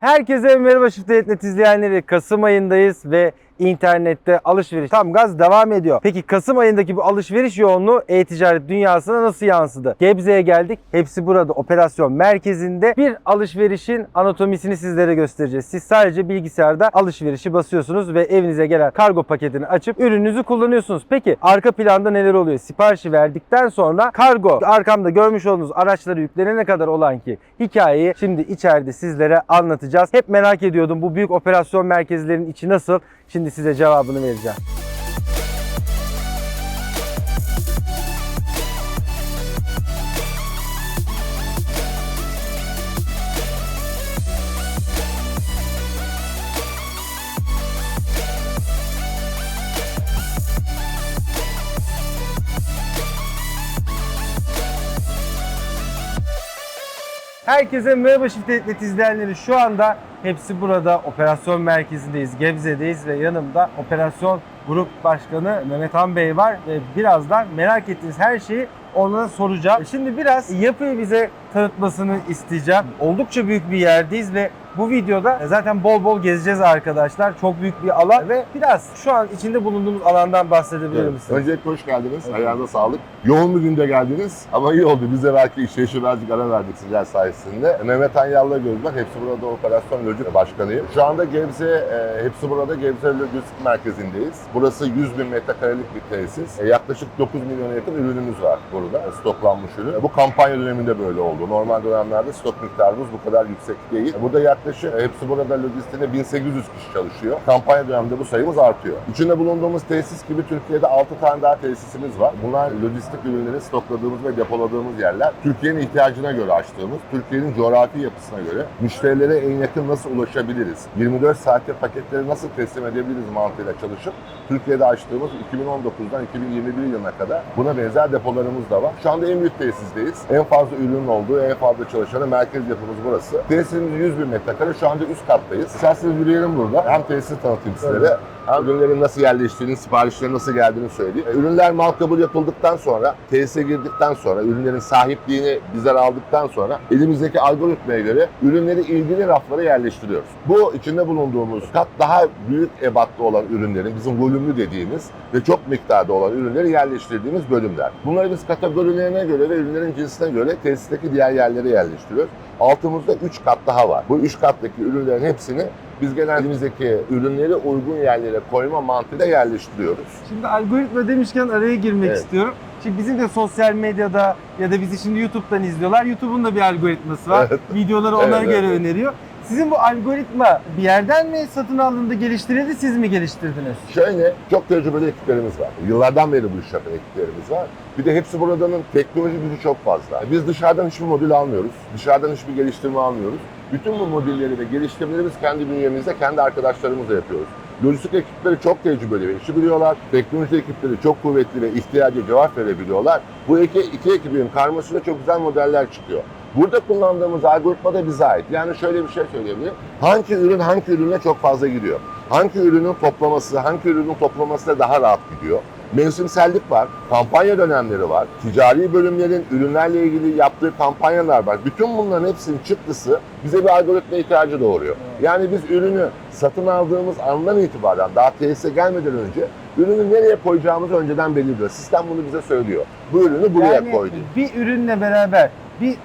Herkese merhaba Shift.net izleyenleri. Kasım ayındayız ve internette alışveriş tam gaz devam ediyor. Peki Kasım ayındaki bu alışveriş yoğunluğu e-ticaret dünyasına nasıl yansıdı? Gebze'ye geldik. Hepsi burada operasyon merkezinde bir alışverişin anatomisini sizlere göstereceğiz. Siz sadece bilgisayarda alışverişi basıyorsunuz ve evinize gelen kargo paketini açıp ürününüzü kullanıyorsunuz. Peki arka planda neler oluyor? Siparişi verdikten sonra kargo arkamda görmüş olduğunuz araçları yüklenene kadar olan ki hikayeyi şimdi içeride sizlere anlatacağız. Hep merak ediyordum bu büyük operasyon merkezlerinin içi nasıl? Şimdi size cevabını vereceğim. Herkese merhaba Shift.net izleyenleri. Şu anda hepsi burada operasyon merkezindeyiz, Gebze'deyiz ve yanımda operasyon grup başkanı Mehmet Han Bey var ve birazdan merak ettiğiniz her şeyi ona soracağım. Şimdi biraz yapıyı bize tanıtmasını isteyeceğim. Oldukça büyük bir yerdeyiz ve bu videoda zaten bol bol gezeceğiz arkadaşlar. Çok büyük bir alan ve biraz şu an içinde bulunduğumuz alandan bahsedebilir Evet. misiniz? Öncelikle hoş geldiniz. Ayağınıza sağlık. Yoğun bir günde geldiniz ama iyi oldu. Biz de belki işleyişe birazcık ara verdik sizler sayesinde. Mehmet Anyal'la var. Hepsi burada operasyon lojistik başkanıyım. Şu anda Gebze, e, hepsi burada Gebze Lojistik Merkezi'ndeyiz. Burası 100 bin metrekarelik bir tesis. E, yaklaşık 9 milyona yakın ürünümüz var burada. Stoklanmış ürün. E, bu kampanya döneminde böyle oldu. Normal dönemlerde stok miktarımız bu kadar yüksek değil. E, burada yaklaşık e, hepsi burada lojistiğinde 1800 kişi çalışıyor. Kampanya döneminde bu sayımız artıyor. İçinde bulunduğumuz tesis gibi Türkiye'de 6 tane daha tesisimiz var. Bunlar lojistik ürünleri stokladığımız ve depoladığımız yerler. Türkiye'nin ihtiyacına göre açtığımız, Türkiye'nin coğrafi yapısına göre müşterilere en yakın nasıl ulaşabiliriz? 24 saatte paketleri nasıl teslim edebiliriz mantığıyla çalışıp Türkiye'de açtığımız 2019'dan 2021 yılına kadar buna benzer depolarımız da var. Şu anda en büyük tesisteyiz. En fazla ürünün olduğu, en fazla çalışanı merkez yapımız burası. Tesisimiz 100 bin metrekare. Şu anda üst kattayız. İsterseniz yürüyelim burada. Hem tesisi tanıtayım sizlere. Hem ürünlerin nasıl yerleştiğini, siparişlerin nasıl geldiğini söyleyeyim. E, Ürünler mal kabul yapıldıktan sonra, tesise girdikten sonra, ürünlerin sahipliğini bizler aldıktan sonra elimizdeki algoritmaya göre ürünleri ilgili raflara yerleştiriyoruz. Bu içinde bulunduğumuz kat daha büyük ebatlı olan ürünlerin, bizim volümlü dediğimiz ve çok miktarda olan ürünleri yerleştirdiğimiz bölümler. Bunları biz kategorilerine göre ve ürünlerin cinsine göre tesisteki diğer yerlere yerleştiriyoruz. Altımızda 3 kat daha var. Bu 3 kattaki ürünlerin hepsini biz genel elimizdeki ürünleri uygun yerlere koyma mantığıyla yerleştiriyoruz. Şimdi algoritma demişken araya girmek Evet. istiyorum. Şimdi bizim de sosyal medyada ya da bizi şimdi YouTube'dan izliyorlar. YouTube'un da bir algoritması var. Videoları ona Evet, göre evet. öneriyor. Sizin bu algoritma bir yerden mi satın alındığında geliştirildi, siz mi geliştirdiniz? Şöyle çok tecrübeli ekiplerimiz var. Yıllardan beri bu iş yapan ekiplerimiz var. Bir de hepsi buradanın teknoloji gücü çok fazla. Biz dışarıdan hiçbir modül almıyoruz. Dışarıdan hiçbir geliştirme almıyoruz. Bütün bu modelleri ve geliştirmeleri kendi bünyemizde, kendi arkadaşlarımızla yapıyoruz. Lojistik ekipleri çok tecrübeli ve işi biliyorlar. Teknoloji ekipleri çok kuvvetli ve ihtiyaca cevap verebiliyorlar. Bu iki, iki ekibin karmasıyla çok güzel modeller çıkıyor. Burada kullandığımız algoritma da bize ait. Yani şöyle bir şey söyleyebilirim. Hangi ürün hangi ürüne çok fazla gidiyor? Hangi ürünün toplaması, hangi ürünün toplaması da daha rahat gidiyor? Mevsimsellik var, kampanya dönemleri var, ticari bölümlerin ürünlerle ilgili yaptığı kampanyalar var. Bütün bunların hepsinin çıktısı bize bir algoritma ihtiyacı doğuruyor. Yani biz ürünü satın aldığımız andan itibaren daha tesise gelmeden önce ürünü nereye koyacağımızı önceden belirliyor. Sistem bunu bize söylüyor. Bu ürünü buraya yani koy bir ürünle beraber bir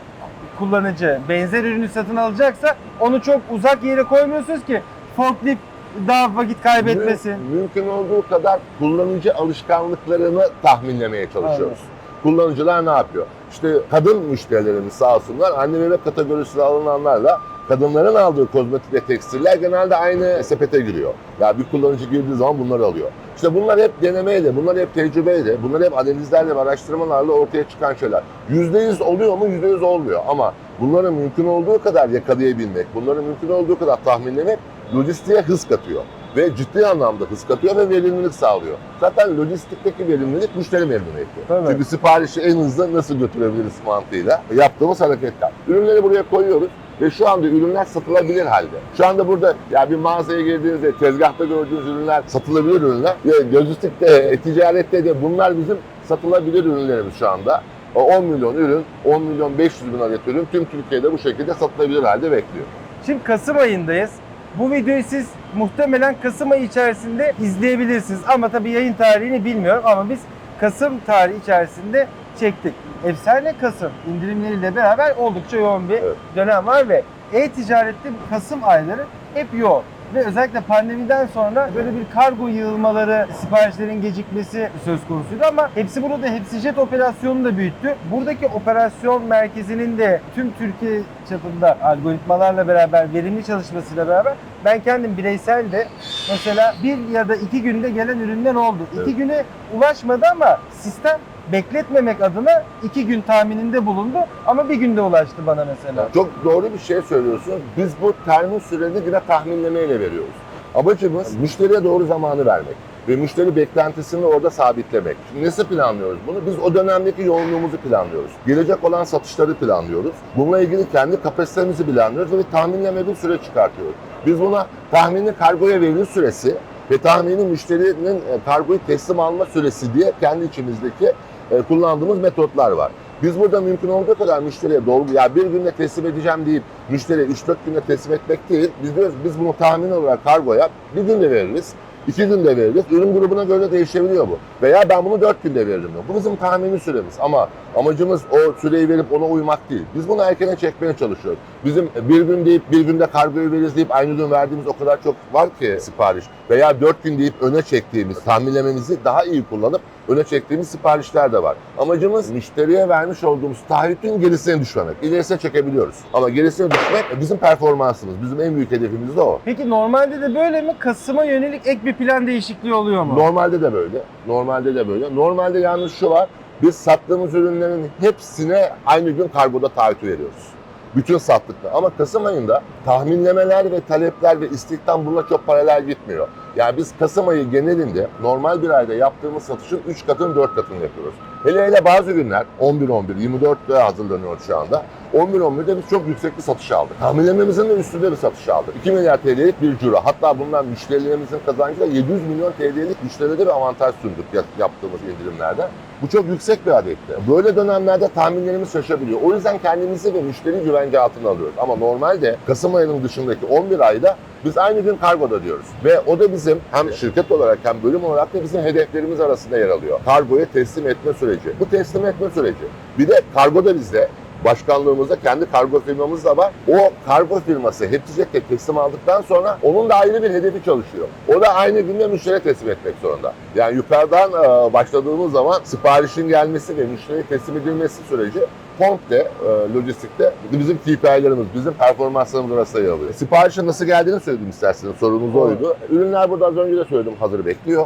kullanıcı benzer ürünü satın alacaksa onu çok uzak yere koymuyorsunuz ki forklift daha vakit kaybetmesin. Mü- mümkün olduğu kadar kullanıcı alışkanlıklarını tahminlemeye çalışıyoruz. Kullanıcılar ne yapıyor? İşte kadın müşterilerimiz sağ olsunlar anne bebek kategorisine alınanlarla kadınların aldığı kozmetik ve tekstiller genelde aynı sepete giriyor. Ya bir kullanıcı girdiği zaman bunları alıyor. İşte bunlar hep denemeyle, bunlar hep tecrübeyle, bunlar hep analizlerle ve araştırmalarla ortaya çıkan şeyler. %100 oluyor mu? %100 olmuyor ama bunları mümkün olduğu kadar yakalayabilmek, bunları mümkün olduğu kadar tahminlemek lojistiğe hız katıyor ve ciddi anlamda hız katıyor ve verimlilik sağlıyor. Zaten lojistikteki verimlilik müşteri memnuniyeti. Tabii. Çünkü siparişi en hızlı nasıl götürebiliriz mantığıyla yaptığımız hareketler. Ürünleri buraya koyuyoruz ve şu anda ürünler satılabilir halde. Şu anda burada ya bir mağazaya girdiğinizde tezgahta gördüğünüz ürünler satılabilir ürünler. Ve lojistikte, e, ticarette de bunlar bizim satılabilir ürünlerimiz şu anda. O 10 milyon ürün, 10 milyon 500 bin adet ürün tüm Türkiye'de bu şekilde satılabilir halde bekliyor. Şimdi Kasım ayındayız. Bu videoyu siz muhtemelen Kasım ayı içerisinde izleyebilirsiniz. Ama tabii yayın tarihini bilmiyorum ama biz Kasım tarihi içerisinde çektik. Efsane Kasım indirimleriyle beraber oldukça yoğun bir Evet. dönem var ve e-ticarette Kasım ayları hep yoğun. Ve özellikle pandemiden sonra böyle bir kargo yığılmaları, siparişlerin gecikmesi söz konusuydu ama hepsi burada hepsi jet operasyonunu da büyüttü. Buradaki operasyon merkezinin de tüm Türkiye çapında algoritmalarla beraber, verimli çalışmasıyla beraber ben kendim bireysel de mesela bir ya da iki günde gelen ürünler oldu. İki Evet. güne ulaşmadı ama sistem bekletmemek adına iki gün tahmininde bulundu ama bir günde ulaştı bana mesela. Çok doğru bir şey söylüyorsun. Biz bu termin süreni yine tahminlemeyle veriyoruz. Amacımız müşteriye doğru zamanı vermek ve müşteri beklentisini orada sabitlemek. Şimdi nasıl planlıyoruz bunu? Biz o dönemdeki yoğunluğumuzu planlıyoruz. Gelecek olan satışları planlıyoruz. Bununla ilgili kendi kapasitemizi planlıyoruz ve tahminleme bir süre çıkartıyoruz. Biz buna tahmini kargoya verilir süresi ve tahmini müşterinin e, kargoyu teslim alma süresi diye kendi içimizdeki e, kullandığımız metotlar var. Biz burada mümkün olduğu kadar müşteriye dolgu, ya bir günde teslim edeceğim deyip müşteriye 3-4 günde teslim etmek değil. Biz diyoruz biz bunu tahmin olarak kargoya bir günde veririz. İki günde veririz. Ürün grubuna göre değişebiliyor bu. Veya ben bunu 4 günde veririm. Bu bizim tahmini süremiz ama amacımız o süreyi verip ona uymak değil. Biz bunu erkene çekmeye çalışıyoruz. Bizim bir gün deyip bir günde kargoyu veririz deyip aynı gün verdiğimiz o kadar çok var ki sipariş. Veya 4 gün deyip öne çektiğimiz, tahminlememizi daha iyi kullanıp öne çektiğimiz siparişler de var. Amacımız müşteriye vermiş olduğumuz taahhütün gerisine düşmemek. İlerisine çekebiliyoruz. Ama gerisine düşmek bizim performansımız. Bizim en büyük hedefimiz de o. Peki normalde de böyle mi? Kasım'a yönelik ek bir plan değişikliği oluyor mu? Normalde de böyle. Normalde de böyle. Normalde yalnız şu var. Biz sattığımız ürünlerin hepsine aynı gün kargoda taahhütü veriyoruz. Bütün sattıklar. Ama Kasım ayında tahminlemeler ve talepler ve istihdam bununla çok paralel gitmiyor. Yani biz Kasım ayı genelinde normal bir ayda yaptığımız satışın 3 katını 4 katını yapıyoruz. Hele hele bazı günler 11-11, 24'te hazırlanıyor şu anda. 11-11'de biz çok yüksek bir satış aldık. Tahminlememizin de üstünde bir satış aldık. 2 milyar TL'lik bir ciro. Hatta bundan müşterilerimizin kazancıyla 700 milyon TL'lik müşterilere bir avantaj sunduk yap- yaptığımız indirimlerden. Bu çok yüksek bir adetti. Böyle dönemlerde tahminlerimiz şaşabiliyor. O yüzden kendimizi ve müşteri güvence altına alıyoruz. Ama normalde Kasım ayının dışındaki 11 ayda biz aynı gün kargoda diyoruz. Ve o da bizim hem şirket olarak hem bölüm olarak da bizim hedeflerimiz arasında yer alıyor. Kargoya teslim etme süreci. Bu teslim etme süreci. Bir de kargoda bizde başkanlığımızda kendi kargo firmamız da var. O kargo firması Hepticek'te teslim aldıktan sonra onun da ayrı bir hedefi çalışıyor. O da aynı günde müşteriye teslim etmek zorunda. Yani yukarıdan e, başladığımız zaman siparişin gelmesi ve müşteriye teslim edilmesi süreci komple e, lojistikte bizim KPI'lerimiz, bizim performanslarımız arasında yer alıyor. Siparişin nasıl geldiğini söyledim isterseniz. Sorunuz oydu. Ürünler burada az önce de söyledim hazır bekliyor.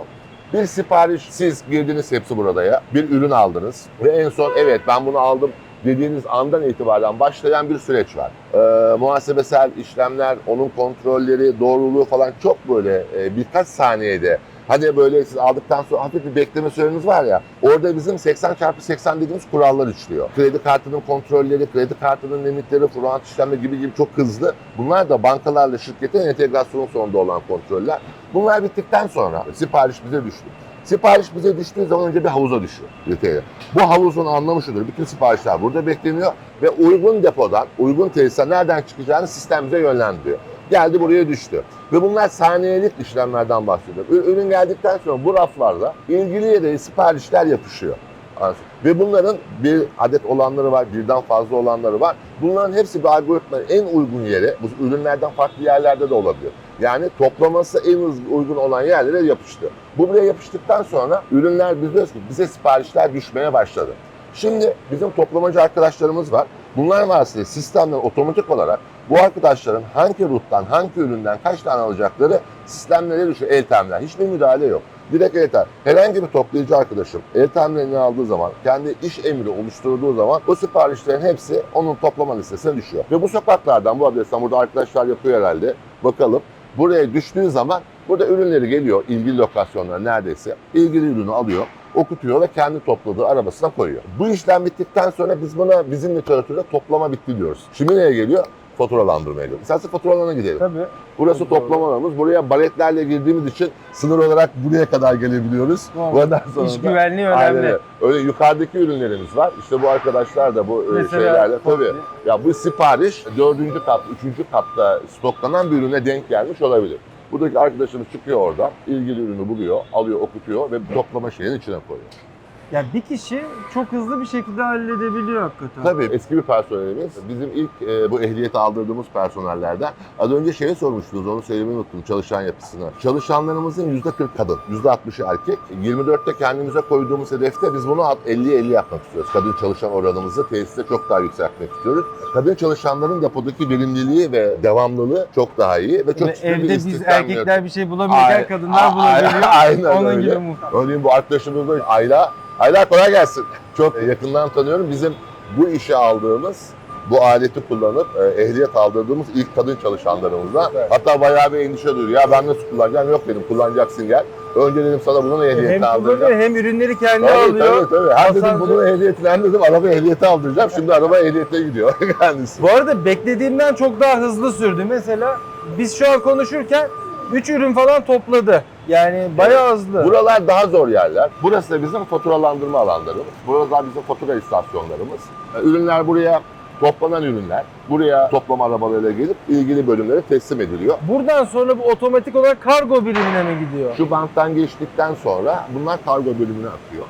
Bir sipariş siz girdiniz hepsi burada ya. Bir ürün aldınız ve en son evet ben bunu aldım dediğiniz andan itibaren başlayan bir süreç var. Ee, muhasebesel işlemler, onun kontrolleri, doğruluğu falan çok böyle e, birkaç saniyede Hani böyle siz aldıktan sonra hafif bir bekleme süreniz var ya. Orada bizim 80 çarpı 80 dediğimiz kurallar işliyor. Kredi kartının kontrolleri, kredi kartının limitleri, front işlemleri gibi gibi çok hızlı. Bunlar da bankalarla şirketin entegrasyonun sonunda olan kontroller. Bunlar bittikten sonra sipariş bize düştü. Sipariş bize düştüğü zaman önce bir havuza düşüyor. retailer. Bu havuzun anlamı şudur. Bütün siparişler burada bekleniyor ve uygun depodan, uygun tesise nereden çıkacağını sistem bize yönlendiriyor. Geldi buraya düştü. Ve bunlar saniyelik işlemlerden bahsediyor. Ür- Ürün geldikten sonra bu raflarda ilgili yere siparişler yapışıyor. Ve bunların bir adet olanları var, birden fazla olanları var. Bunların hepsi bir algoritmanın en uygun yere, bu ürünlerden farklı yerlerde de olabilir. Yani toplaması en uygun olan yerlere yapıştı. Bu buraya yapıştıktan sonra ürünler biz diyoruz ki bize siparişler düşmeye başladı. Şimdi bizim toplamacı arkadaşlarımız var. Bunlar vasıtasıyla sistemden otomatik olarak bu arkadaşların hangi ruttan, hangi üründen kaç tane alacakları sistemlere düşüyor. El teminler. Hiçbir müdahale yok. Direkt el temin. Herhangi bir toplayıcı arkadaşım el teminlerini aldığı zaman, kendi iş emri oluşturduğu zaman o siparişlerin hepsi onun toplama listesine düşüyor. Ve bu sokaklardan, bu adresten burada arkadaşlar yapıyor herhalde. Bakalım. Buraya düştüğü zaman burada ürünleri geliyor ilgili lokasyonlara neredeyse. ilgili ürünü alıyor okutuyor ve kendi topladığı arabasına koyuyor. Bu işlem bittikten sonra biz buna bizim literatürde toplama bitti diyoruz. Şimdi neye geliyor? Faturalandırmaya gidiyoruz. İstersen faturalarına gidelim. Tabii. Burası Çok toplama alanımız. Buraya baletlerle girdiğimiz için sınır olarak buraya kadar gelebiliyoruz. Buradan sonra İş da- güvenliği önemli. öyle. Öyle yukarıdaki ürünlerimiz var. İşte bu arkadaşlar da bu e, Mesela şeylerle tabii. Ya bu sipariş dördüncü kat, üçüncü katta stoklanan bir ürüne denk gelmiş olabilir. Buradaki arkadaşımız çıkıyor oradan, ilgili ürünü buluyor, alıyor, okutuyor ve toplama şeyinin içine koyuyor. Ya bir kişi çok hızlı bir şekilde halledebiliyor hakikaten. Tabii eski bir personelimiz. Bizim ilk e, bu ehliyeti aldırdığımız personellerden. Az önce şeyi sormuştunuz, onu söylemeyi unuttum çalışan yapısını. Çalışanlarımızın %40 kadın, %60'ı erkek. 24'te kendimize koyduğumuz hedefte biz bunu 50'ye 50 yapmak istiyoruz. Kadın çalışan oranımızı tesiste çok daha yükseltmek istiyoruz. Kadın çalışanların depodaki verimliliği ve devamlılığı çok daha iyi ve çok Ve ciddi bir evde biz erkekler bir şey bulamıyorken Aynen. kadınlar bulabiliyor. aynen Onun öyle. gibi muhtemelen. Örneğin bu arkadaşımız da Ayla. Ayla kolay gelsin. Çok yakından tanıyorum. Bizim bu işe aldığımız, bu aleti kullanıp e, ehliyet aldırdığımız ilk kadın çalışanlarımızdan. Evet. Hatta bayağı bir endişe duyuyor. Ya ben nasıl kullanacağım? Yok dedim kullanacaksın gel. Önce dedim sana bunun Hem ehliyetini aldıracağım. hem ürünleri kendi Tabii, alıyor. tabii tabii. Hem dedim Asansör- bunun ehliyetini hem dedim araba ehliyeti aldıracağım. Şimdi araba ehliyete gidiyor kendisi. Bu arada beklediğimden çok daha hızlı sürdü. Mesela biz şu an konuşurken 3 ürün falan topladı. Yani bayağı hızlı. Buralar daha zor yerler. Burası da bizim faturalandırma alanlarımız. Buralar bizim fatura istasyonlarımız. E, Ürünler buraya toplanan ürünler buraya toplama arabalarıyla gelip ilgili bölümlere teslim ediliyor. Buradan sonra bu otomatik olarak kargo birimine mi gidiyor? Şu banttan geçtikten sonra bunlar kargo bölümüne akıyor.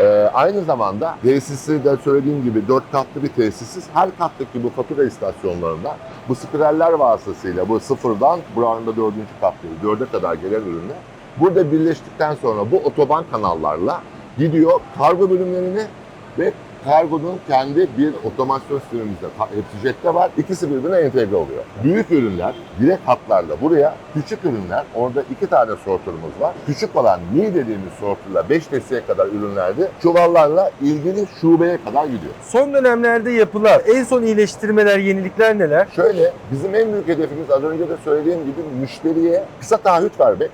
Ee, aynı zamanda tesisi de söylediğim gibi dört katlı bir tesisiz. Her kattaki bu fatura istasyonlarında bu spiraller vasıtasıyla bu sıfırdan buranın da dördüncü kattayı dörde kadar gelen ürünler burada birleştikten sonra bu otoban kanallarla gidiyor kargo bölümlerine ve kargonun kendi bir otomasyon sistemimizde hepsi jette var. İkisi birbirine entegre oluyor. Büyük ürünler direkt hatlarla buraya, küçük ürünler orada iki tane sorterımız var. Küçük olan Mi dediğimiz sorterla 5 deseye kadar ürünlerde çuvallarla ilgili şubeye kadar gidiyor. Son dönemlerde yapılan en son iyileştirmeler, yenilikler neler? Şöyle bizim en büyük hedefimiz az önce de söylediğim gibi müşteriye kısa taahhüt vermek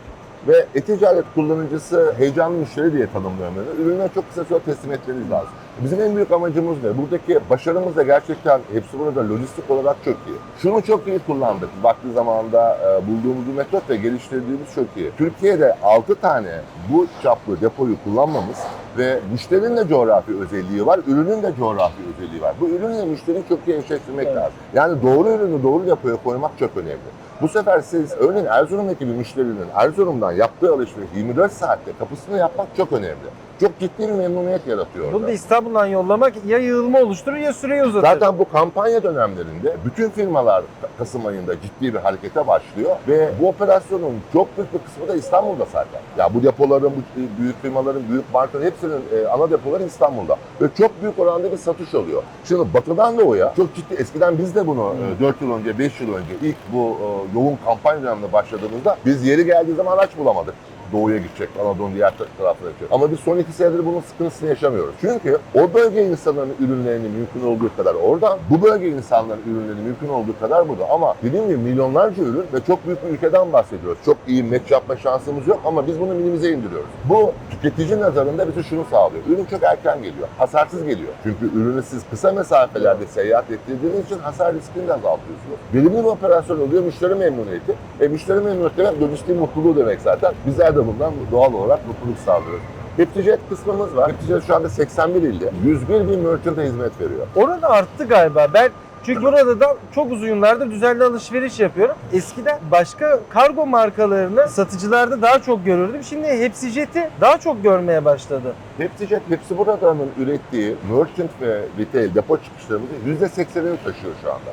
ve e-ticaret kullanıcısı heyecanlı müşteri diye tanımlıyorum ben. Ürünleri çok kısa süre teslim etmeniz lazım. Bizim en büyük amacımız ne? Buradaki başarımız da gerçekten hepsi burada lojistik olarak çok iyi. Şunu çok iyi kullandık. Vakti zamanında e, bulduğumuz bir metot ve geliştirdiğimiz çok iyi. Türkiye'de 6 tane bu çaplı depoyu kullanmamız ve müşterinin de coğrafi özelliği var, ürünün de coğrafi özelliği var. Bu ürünle müşteriyi çok iyi eşleştirmek Evet. lazım. Yani doğru ürünü doğru depoya koymak çok önemli. Bu sefer siz örneğin Erzurum'daki bir müşterinin Erzurum'dan yaptığı alışveriş 24 saatte kapısını yapmak çok önemli. Çok ciddi bir memnuniyet yaratıyor. Bunu da İstanbul'dan yollamak ya yığılma oluşturur ya süreyi uzatır. Zaten bu kampanya dönemlerinde bütün firmalar Kasım ayında ciddi bir harekete başlıyor ve bu operasyonun çok büyük bir kısmı da İstanbul'da zaten. Ya bu depoların, bu büyük firmaların, büyük markaların hepsinin e, ana depoları İstanbul'da. Ve çok büyük oranda bir satış oluyor. Şimdi batıdan doğuya çok ciddi, eskiden biz de bunu e, 4 yıl önce, 5 yıl önce ilk bu e, yoğun kampanya döneminde başladığımızda biz yeri geldiği zaman araç bulamadık doğuya gidecek, Anadolu'nun diğer taraflara gidecek. Ama biz son iki senedir bunun sıkıntısını yaşamıyoruz. Çünkü o bölge insanların ürünlerini mümkün olduğu kadar oradan, bu bölge insanların ürünlerini mümkün olduğu kadar burada. Ama dediğim gibi milyonlarca ürün ve çok büyük bir ülkeden bahsediyoruz. Çok iyi match yapma şansımız yok ama biz bunu minimize indiriyoruz. Bu tüketici nazarında bize şunu sağlıyor. Ürün çok erken geliyor, hasarsız geliyor. Çünkü ürünü siz kısa mesafelerde seyahat ettirdiğiniz için hasar riskini de azaltıyorsunuz. Verimli bir operasyon oluyor, müşteri memnuniyeti. E müşteri memnuniyeti demek lojistiğin mutluluğu demek zaten. Bizler de bundan doğal olarak mutluluk sağlıyoruz. Heptijet kısmımız var. Heptijet şu anda 81 ilde 101 bin merchant'a hizmet veriyor. Orada arttı galiba. Ben çünkü burada da çok uzun yıllardır düzenli alışveriş yapıyorum. Eskiden başka kargo markalarını satıcılarda daha çok görürdüm. Şimdi hepsi jeti daha çok görmeye başladı. Heptijet, hepsi buradanın ürettiği merchant ve retail depo çıkışlarımızın %80'ini taşıyor şu anda.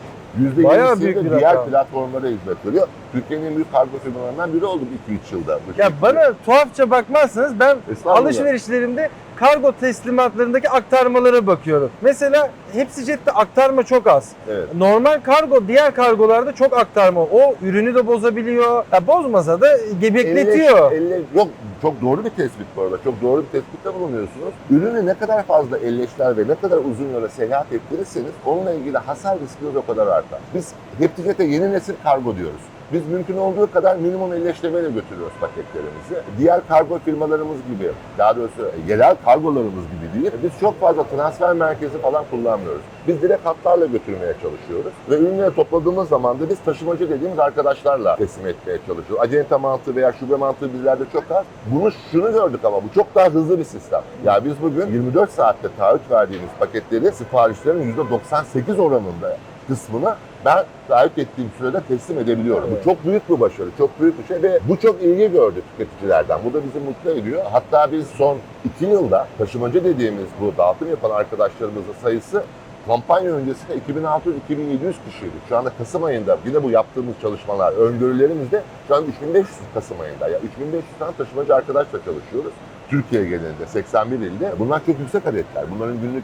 Bayağı büyük %20'sini bir diğer rakam. platformlara hizmet veriyor. Türkiye'nin en büyük kargo firmalarından biri olduk 2-3 yılda. Ya bana tuhafça bakmazsanız ben Estağfurullah. alışverişlerimde kargo teslimatlarındaki aktarmalara bakıyorum. Mesela hepsi jette aktarma çok az. Evet. Normal kargo diğer kargolarda çok aktarma. O ürünü de bozabiliyor. Ya bozmasa da gebekletiyor. Elle, elle- yok çok doğru bir tespit bu arada. Çok doğru bir tespitte bulunuyorsunuz. Ürünü ne kadar fazla elleşler ve ne kadar uzun yola seyahat ettirirseniz onunla ilgili hasar riskiniz o kadar artar. Biz Heptijet'e yeni nesil kargo diyoruz. Biz mümkün olduğu kadar minimum elleştirmeyle götürüyoruz paketlerimizi. Diğer kargo firmalarımız gibi, daha doğrusu e, yerel kargolarımız gibi değil. Biz çok fazla transfer merkezi falan kullanmıyoruz. Biz direkt hatlarla götürmeye çalışıyoruz. Ve ürünleri topladığımız zaman da biz taşımacı dediğimiz arkadaşlarla teslim etmeye çalışıyoruz. Acente mantığı veya şube mantığı bizlerde çok az. Bunu şunu gördük ama bu çok daha hızlı bir sistem. Ya biz bugün 24 saatte taahhüt verdiğimiz paketleri siparişlerin %98 oranında kısmını ben taahhüt ettiğim sürede teslim edebiliyorum. Bu çok büyük bir başarı, çok büyük bir şey ve bu çok ilgi gördü tüketicilerden. Bu da bizi mutlu ediyor. Hatta biz son iki yılda taşımacı dediğimiz bu dağıtım yapan arkadaşlarımızın sayısı kampanya öncesinde 2600-2700 kişiydi. Şu anda Kasım ayında yine bu yaptığımız çalışmalar, öngörülerimizde şu an 3500 Kasım ayında. Ya 3500 tane taşımacı arkadaşla çalışıyoruz. Türkiye genelinde 81 ilde. Bunlar çok yüksek adetler. Bunların günlük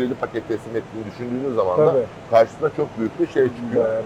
200-250 paket teslim ettiğini düşündüğünüz zaman da Tabii. karşısına çok büyük bir şey çıkıyor. Bayağı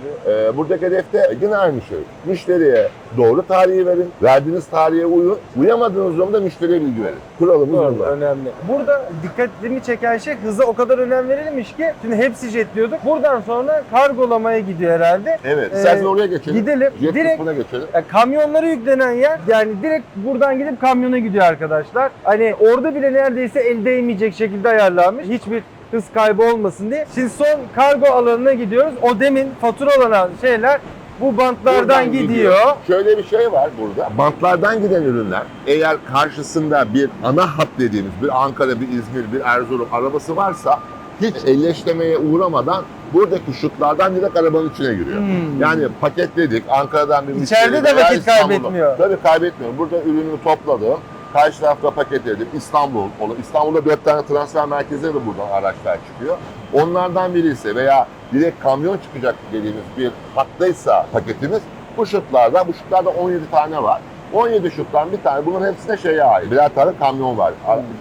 Ee, buradaki hedefte yine aynı şey. Müşteriye doğru tarihi verin. Verdiğiniz tarihe uyun. Uyamadığınız zaman da müşteriye bilgi verin. Kuralımız Doğru, bunlar. önemli. Burada dikkatimi çeken şey hıza o kadar önem verilmiş ki şimdi hepsi jet diyorduk. Buradan sonra kargolamaya gidiyor herhalde. Evet. Ee, isterseniz oraya geçelim. gidelim. Jet Direkt- kısmına geçelim. Ya kamyonlara yüklenen yer yani direkt buradan gidip kamyona gidiyor arkadaşlar. Hani orada bile neredeyse el değmeyecek şekilde ayarlanmış. Hiçbir hız kaybı olmasın diye. Şimdi son kargo alanına gidiyoruz. O demin faturalanan şeyler bu bantlardan Buradan gidiyor. Şöyle bir şey var burada. Bantlardan giden ürünler eğer karşısında bir ana hat dediğimiz bir Ankara, bir İzmir, bir Erzurum arabası varsa hiç elleştirmeye uğramadan buradaki şutlardan direkt arabanın içine giriyor. Hmm. Yani paketledik Ankara'dan bir İçeride de vakit kaybetmiyor. Tabii kaybetmiyor. Burada ürünü topladım. Karşı tarafta paketledim. İstanbul. olur. İstanbul'da dört tane transfer merkezi de buradan araçlar çıkıyor. Onlardan biri ise veya direkt kamyon çıkacak dediğimiz bir hattaysa paketimiz bu şutlardan, bu şutlarda 17 tane var. 17 şuttan bir tane, bunun hepsine şeye ait. Birer tane kamyon var.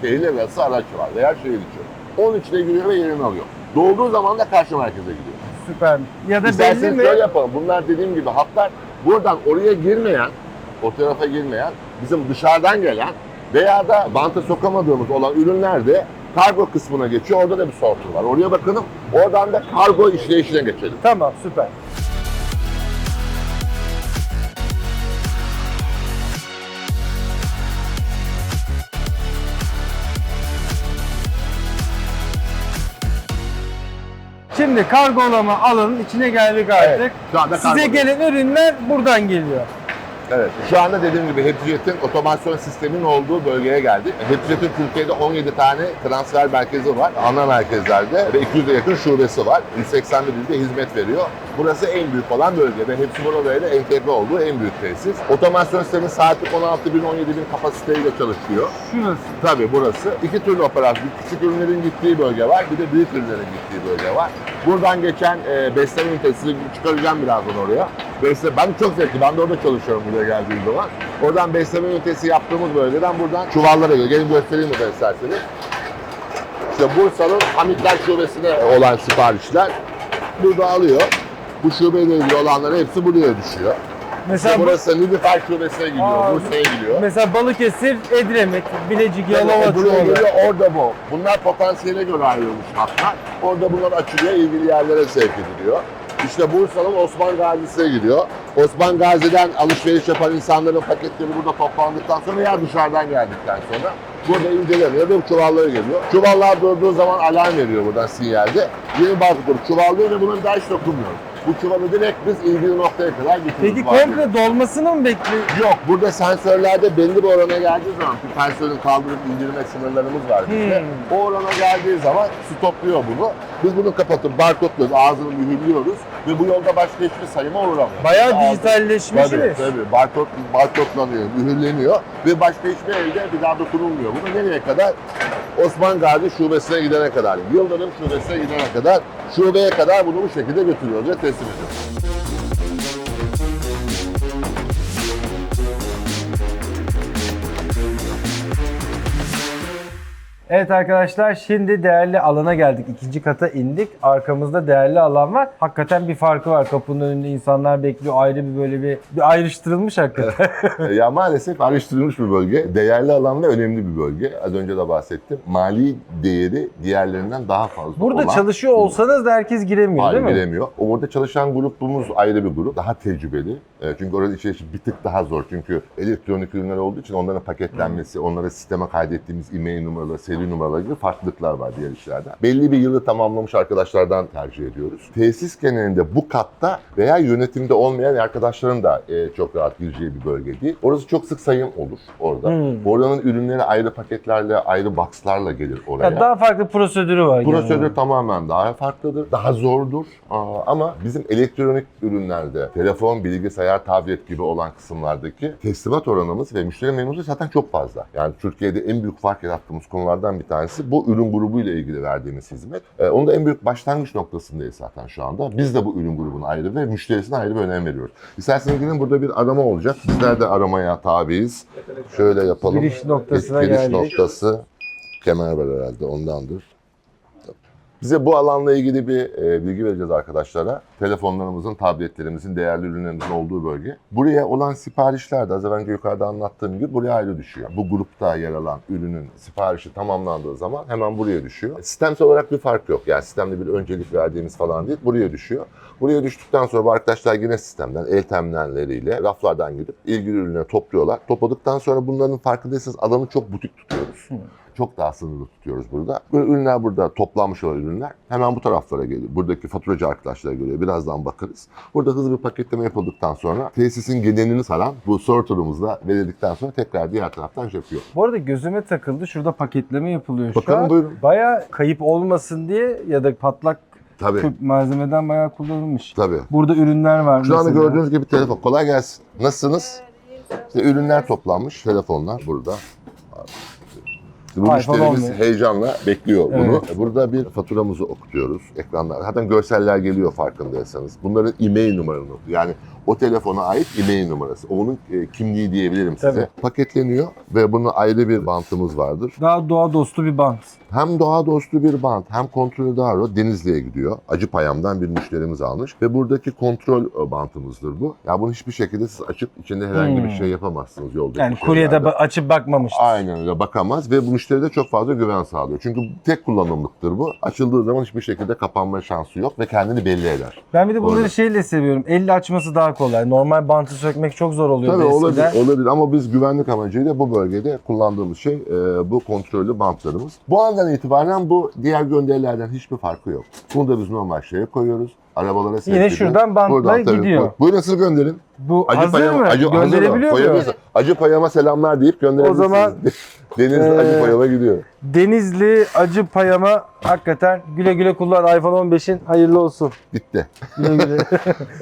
Şehirler arası araç var veya şehir içi. Onun içine giriyor ve yerini alıyor. Dolduğu zaman da karşı merkeze gidiyor. Süper. Ya da belli İsterseniz mi? şöyle yapalım. Bunlar dediğim gibi hatlar buradan oraya girmeyen, o tarafa girmeyen, bizim dışarıdan gelen veya da banta sokamadığımız olan ürünler de kargo kısmına geçiyor. Orada da bir sortur var. Oraya bakalım. Oradan da kargo işleyişine geçelim. Tamam süper. Şimdi kargolama alanın içine geldik artık. Evet, şu anda Size kargo- gelen ürünler buradan geliyor. Evet. Şu anda dediğim gibi Hepjet'in otomasyon sisteminin olduğu bölgeye geldik. Hepjet'in Türkiye'de 17 tane transfer merkezi var. Ana merkezlerde ve 200'e yakın şubesi var. 181 ilde hizmet veriyor. Burası en büyük olan bölge ve hepsi burada ile entegre olduğu en büyük tesis. Otomasyon sistemi saatlik 16 bin 17 bin kapasiteyle çalışıyor. Şurası. Tabii burası. İki türlü operasyon. Küçük ürünlerin gittiği bölge var. Bir de büyük ürünlerin gittiği bölge var. Buradan geçen e, besleme ünitesi çıkaracağım birazdan oraya. Besle, ben çok zevkli. Ben de orada çalışıyorum buraya geldiğim zaman. Oradan besleme ünitesi yaptığımız bölgeden buradan çuvallara geliyor. Gelin göstereyim burada isterseniz. İşte Bursa'nın Hamitler Şubesi'ne olan siparişler burada alıyor. Bu şubeyle ilgili olanların hepsi buraya düşüyor. Mesela, İşte bu- burası Nilüfer Şubesi'ne gidiyor, Aa, Bursa'ya gidiyor. mesela Balıkesir, Edremit, Bilecik, Yalova, buraya Çuvalı. geliyor orada bu. Bunlar potansiyele göre ayrılmış hatlar. Orada bunlar açılıyor, ilgili yerlere sevk ediliyor. İşte Bursa'nın Osman Gazi'sine gidiyor. Osman Gazi'den alışveriş yapan insanların paketleri burada toplandıktan sonra ya dışarıdan geldikten sonra burada inceleniyor ve çuvallara geliyor. Çuvallar durduğu zaman alarm veriyor buradan sinyalde. Yeni barkodu çuvallıyor ve bir daha hiç dokunmuyoruz. Bu çuvalı direkt biz ilgili noktaya kadar getiriyoruz. Peki Var komple dolmasını mı bekliyor? Yok, burada sensörlerde belli bir orana geldiği zaman, bir sensörün kaldırıp indirme sınırlarımız var bizde. Hmm. O orana geldiği zaman stopluyor bunu. Biz bunu kapatıp barkodluyoruz, ağzını mühürlüyoruz ve bu yolda başka hiçbir sayıma uğramıyor. Bayağı Ağzı- dijitalleşmişsiniz. Tabii tabii. Barkod, barkodlanıyor, mühürleniyor ve başka hiçbir elde bir daha dokunulmuyor. Bu da nereye kadar? Osman Gazi şubesine gidene kadar, Yıldırım şubesine gidene kadar, şubeye kadar bunu bu şekilde götürüyoruz ve teslim ediyoruz. Evet arkadaşlar şimdi değerli alana geldik. İkinci kata indik. Arkamızda değerli alan var. Hakikaten bir farkı var. Kapının önünde insanlar bekliyor. Ayrı bir böyle bir, bir ayrıştırılmış hakikaten. Ya maalesef ayrıştırılmış bir bölge. Değerli alan ve önemli bir bölge. Az önce de bahsettim. Mali değeri diğerlerinden daha fazla Burada olan çalışıyor olsanız da herkes giremiyor Hayır değil mi? giremiyor. O orada çalışan grubumuz ayrı bir grup. Daha tecrübeli. E, çünkü orada içerisi bir tık daha zor. Çünkü elektronik ürünler olduğu için onların paketlenmesi, onlara sisteme kaydettiğimiz e-mail numaraları, seri numaraları gibi farklılıklar var diğer işlerden. Belli bir yılı tamamlamış arkadaşlardan tercih ediyoruz. Tesis genelinde bu katta veya yönetimde olmayan arkadaşların da e, çok rahat gireceği bir bölge değil. Orası çok sık sayım olur orada. Hmm. Oranın ürünleri ayrı paketlerle, ayrı boxlarla gelir oraya. Ya daha farklı prosedürü var. Prosedür olarak. tamamen daha farklıdır, daha zordur. Aa, ama bizim elektronik ürünlerde, telefon, bilgisayar, tablet gibi olan kısımlardaki teslimat oranımız ve müşteri memnuniyeti zaten çok fazla. Yani Türkiye'de en büyük fark yarattığımız konulardan bir tanesi bu ürün grubuyla ilgili verdiğimiz hizmet. Ee, onun da en büyük başlangıç noktasındayız zaten şu anda. Biz de bu ürün grubuna ayrı ve müşterisine ayrı bir önem veriyoruz. İsterseniz gelin burada bir arama olacak. Bizler de aramaya tabiiz. Şöyle yapalım. Giriş noktasına Giriş geldik. noktası. Kemer var herhalde ondandır. Bize bu alanla ilgili bir e, bilgi vereceğiz arkadaşlara. Telefonlarımızın, tabletlerimizin, değerli ürünlerimizin olduğu bölge. Buraya olan siparişler de az önce yukarıda anlattığım gibi buraya ayrı düşüyor. Bu grupta yer alan ürünün siparişi tamamlandığı zaman hemen buraya düşüyor. Sistemsel olarak bir fark yok. Yani sistemde bir öncelik verdiğimiz falan değil. Buraya düşüyor. Buraya düştükten sonra bu arkadaşlar yine sistemden, el teminlerleriyle raflardan gidip ilgili ürünleri topluyorlar. Topladıktan sonra bunların farkındaysanız alanı çok butik tutuyoruz. Çok daha sınırlı tutuyoruz burada. Bu ürünler burada toplanmış olan ürünler hemen bu taraflara geliyor. Buradaki faturacı arkadaşlar görüyor. Birazdan bakarız. Burada hızlı bir paketleme yapıldıktan sonra tesisin genelini saran bu sorterımızla verildikten sonra tekrar diğer taraftan şey yapıyor. Bu arada gözüme takıldı. Şurada paketleme yapılıyor şu Bakalım, an. buyurun. Baya kayıp olmasın diye ya da patlak Tabii. küp malzemeden bayağı kullanılmış. Tabii. Burada ürünler var Şu anda gördüğünüz gibi telefon. Kolay gelsin. Nasılsınız? İşte ürünler toplanmış. Telefonlar burada. Bu iPhone müşterimiz 11. heyecanla bekliyor bunu. Evet. Burada bir faturamızı okutuyoruz ekranlar. Zaten görseller geliyor farkındaysanız. Bunların e-mail numaranı yani o telefona ait e-mail numarası. Onun e, kimliği diyebilirim size. Tabii. Paketleniyor ve bunun ayrı bir bantımız vardır. Daha doğa dostu bir bant. Hem doğa dostu bir bant hem kontrolü daha rahat Denizli'ye gidiyor. Acıpayam'dan bir müşterimiz almış ve buradaki kontrol e, bantımızdır bu. Ya bunu hiçbir şekilde siz açıp içinde herhangi bir Hmm. şey yapamazsınız yoldaki Yani kuryede ba- açıp bakmamıştır. Aynen öyle bakamaz ve bu müşteride çok fazla güven sağlıyor. Çünkü tek kullanımlıktır bu. Açıldığı zaman hiçbir şekilde kapanma şansı yok ve kendini belli eder. Ben bir de bunları Orada. şeyle seviyorum. Elle açması daha kolay. Normal bantı sökmek çok zor oluyor Tabii olabilir, eskiden. olabilir ama biz güvenlik amacıyla bu bölgede kullandığımız şey e, bu kontrollü bantlarımız. Bu andan itibaren bu diğer gönderilerden hiçbir farkı yok. Bunu da biz normal şeye koyuyoruz. Arabalara sevk Yine şuradan bantla tabii gidiyor. koy- Buyurun siz gönderin. Bu Acı hazır payama, mı? acı, hazır. Gönderebiliyor? Koyabilirsin. Acı payama selamlar deyip gönderebilirsiniz. O zaman- Denizli Ee, acı payama gidiyor. Denizli acı payama hakikaten güle güle kullan iPhone 15'in hayırlı olsun. Bitti. Güle güle.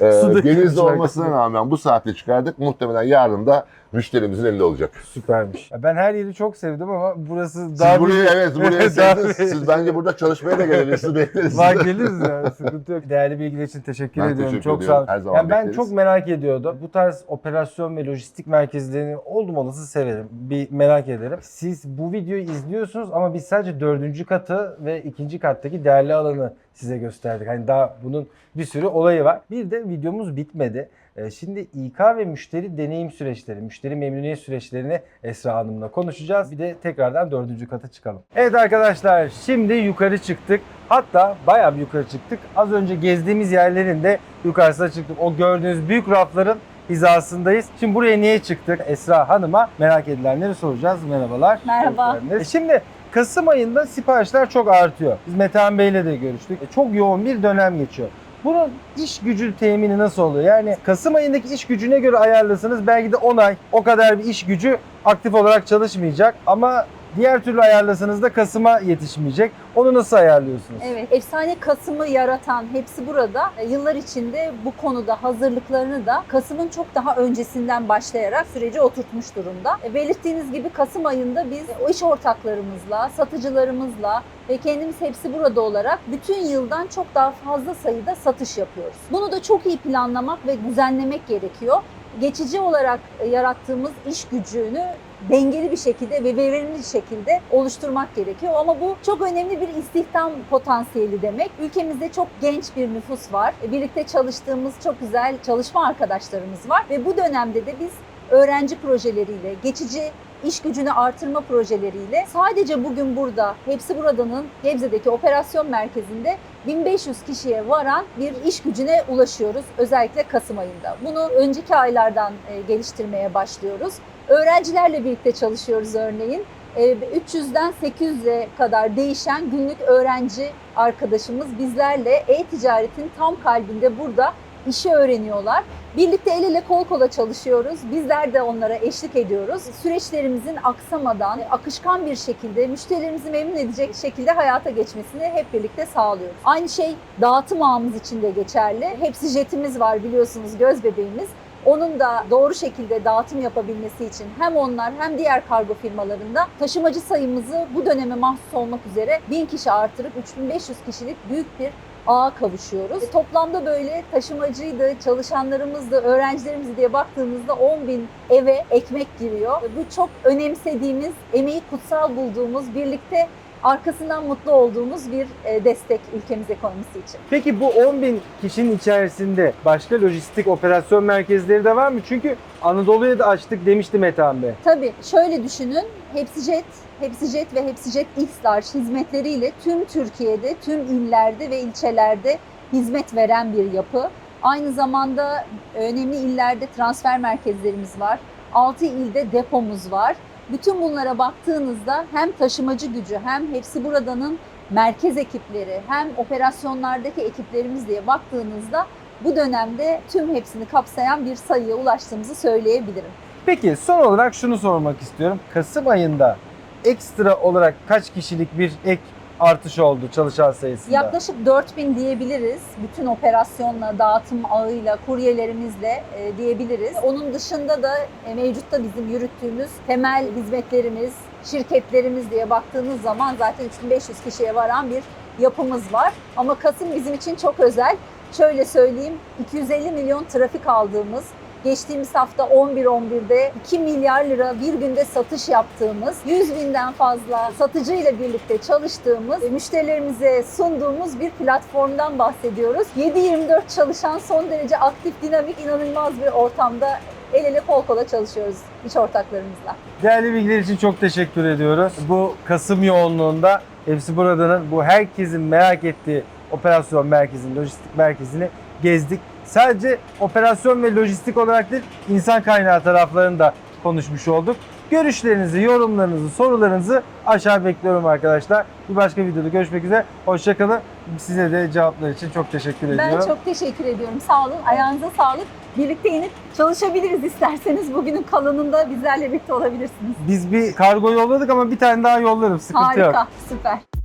Ee, Suda denizli olmasına rağmen bu saatte çıkardık. Muhtemelen yarın da müşterimizin elinde olacak. Süpermiş. Ya Ben her yeri çok sevdim ama burası Siz daha burayı bir- evet buraya Daha sevdiniz. bir- Siz bence burada çalışmaya da gelebilirsiniz. Bekleriz. Var geliriz yani sıkıntı yok. Değerli bilgiler için teşekkür Ben ediyorum. teşekkür çok ediyorum. sağ olun. Her Yani ben bekleriz. çok merak ediyordum. Bu tarz operasyon ve lojistik merkezlerini oldum olası severim. Bir merak ederim. Siz bu videoyu izliyorsunuz ama biz sadece dördüncü katı ve ikinci kattaki değerli alanı size gösterdik. Hani daha bunun bir sürü olayı var. Bir de videomuz bitmedi. Ee, Şimdi İK ve müşteri deneyim süreçleri, müşteri memnuniyet süreçlerini Esra Hanım'la konuşacağız. Bir de tekrardan dördüncü kata çıkalım. Evet arkadaşlar şimdi yukarı çıktık. Hatta bayağı bir yukarı çıktık. Az önce gezdiğimiz yerlerin de yukarısına çıktık. O gördüğünüz büyük rafların hizasındayız. Şimdi buraya niye çıktık? Esra Hanım'a merak edilenleri soracağız. Merhabalar. Merhaba. E Şimdi Kasım ayında siparişler çok artıyor. Biz Metehan Bey'le de görüştük. E, Çok yoğun bir dönem geçiyor. Bunun iş gücü temini nasıl oluyor? Yani Kasım ayındaki iş gücüne göre ayarlasanız belki de 10 ay o kadar bir iş gücü aktif olarak çalışmayacak ama diğer türlü ayarlasanız da Kasım'a yetişmeyecek. Onu nasıl ayarlıyorsunuz? Evet, efsane Kasım'ı yaratan hepsi burada. E, Yıllar içinde bu konuda hazırlıklarını da Kasım'ın çok daha öncesinden başlayarak süreci oturtmuş durumda. E, Belirttiğiniz gibi Kasım ayında biz o iş ortaklarımızla, satıcılarımızla ve kendimiz hepsi burada olarak bütün yıldan çok daha fazla sayıda satış yapıyoruz. Bunu da çok iyi planlamak ve düzenlemek gerekiyor. Geçici olarak e, yarattığımız iş gücünü dengeli bir şekilde ve verimli bir şekilde oluşturmak gerekiyor. Ama bu çok önemli bir istihdam potansiyeli demek. Ülkemizde çok genç bir nüfus var. E, Birlikte çalıştığımız çok güzel çalışma arkadaşlarımız var ve bu dönemde de biz öğrenci projeleriyle, geçici iş gücünü artırma projeleriyle sadece bugün burada Hepsi Burada'nın Gebze'deki operasyon merkezinde 1500 kişiye varan bir iş gücüne ulaşıyoruz özellikle Kasım ayında. Bunu önceki aylardan e, geliştirmeye başlıyoruz. Öğrencilerle birlikte çalışıyoruz örneğin. E, 300'den 800'e kadar değişen günlük öğrenci arkadaşımız bizlerle e-ticaretin tam kalbinde burada işi öğreniyorlar. Birlikte el ele kol kola çalışıyoruz. Bizler de onlara eşlik ediyoruz. Süreçlerimizin aksamadan, akışkan bir şekilde, müşterilerimizi memnun edecek şekilde hayata geçmesini hep birlikte sağlıyoruz. Aynı şey dağıtım ağımız için de geçerli. Hepsi jetimiz var biliyorsunuz göz bebeğimiz. Onun da doğru şekilde dağıtım yapabilmesi için hem onlar hem diğer kargo firmalarında taşımacı sayımızı bu döneme mahsus olmak üzere 1000 kişi artırıp 3500 kişilik büyük bir ağa kavuşuyoruz. E, Toplamda böyle taşımacıydı, çalışanlarımızdı, öğrencilerimiz diye baktığımızda 10 bin eve ekmek giriyor. E, Bu çok önemsediğimiz, emeği kutsal bulduğumuz, birlikte arkasından mutlu olduğumuz bir e, destek ülkemiz ekonomisi için. Peki bu 10 bin kişinin içerisinde başka lojistik operasyon merkezleri de var mı? Çünkü Anadolu'ya da açtık demişti Metehan Bey. Tabii şöyle düşünün, HepsiJet, HepsiJet ve HepsiJet X-Large hizmetleriyle tüm Türkiye'de, tüm illerde ve ilçelerde hizmet veren bir yapı. Aynı zamanda önemli illerde transfer merkezlerimiz var. 6 ilde depomuz var. Bütün bunlara baktığınızda hem taşımacı gücü hem hepsi buradanın merkez ekipleri hem operasyonlardaki ekiplerimiz diye baktığınızda bu dönemde tüm hepsini kapsayan bir sayıya ulaştığımızı söyleyebilirim. Peki son olarak şunu sormak istiyorum. Kasım ayında ekstra olarak kaç kişilik bir ek artış oldu çalışan sayısında? Yaklaşık 4000 diyebiliriz. Bütün operasyonla, dağıtım ağıyla, kuryelerimizle e, diyebiliriz. Onun dışında da e, mevcutta bizim yürüttüğümüz temel hizmetlerimiz, şirketlerimiz diye baktığınız zaman zaten 3500 kişiye varan bir yapımız var. Ama Kasım bizim için çok özel. Şöyle söyleyeyim, 250 milyon trafik aldığımız, geçtiğimiz hafta 11-11'de 2 milyar lira bir günde satış yaptığımız, 100 binden fazla satıcıyla birlikte çalıştığımız, müşterilerimize sunduğumuz bir platformdan bahsediyoruz. 7-24 çalışan son derece aktif, dinamik, inanılmaz bir ortamda el ele kol kola çalışıyoruz iş ortaklarımızla. Değerli bilgiler için çok teşekkür ediyoruz. Bu Kasım yoğunluğunda hepsi buradanın bu herkesin merak ettiği operasyon merkezini, lojistik merkezini gezdik. Sadece operasyon ve lojistik olarak değil, insan kaynağı taraflarını da konuşmuş olduk. Görüşlerinizi, yorumlarınızı, sorularınızı aşağı bekliyorum arkadaşlar. Bir başka videoda görüşmek üzere. Hoşçakalın. Size de cevaplar için çok teşekkür ediyorum. Ben çok teşekkür ediyorum. Sağ olun. Ayağınıza sağlık. Birlikte inip çalışabiliriz isterseniz. Bugünün kalanında bizlerle birlikte olabilirsiniz. Biz bir kargo yolladık ama bir tane daha yollarım. Sıkıntı yok. Harika, süper.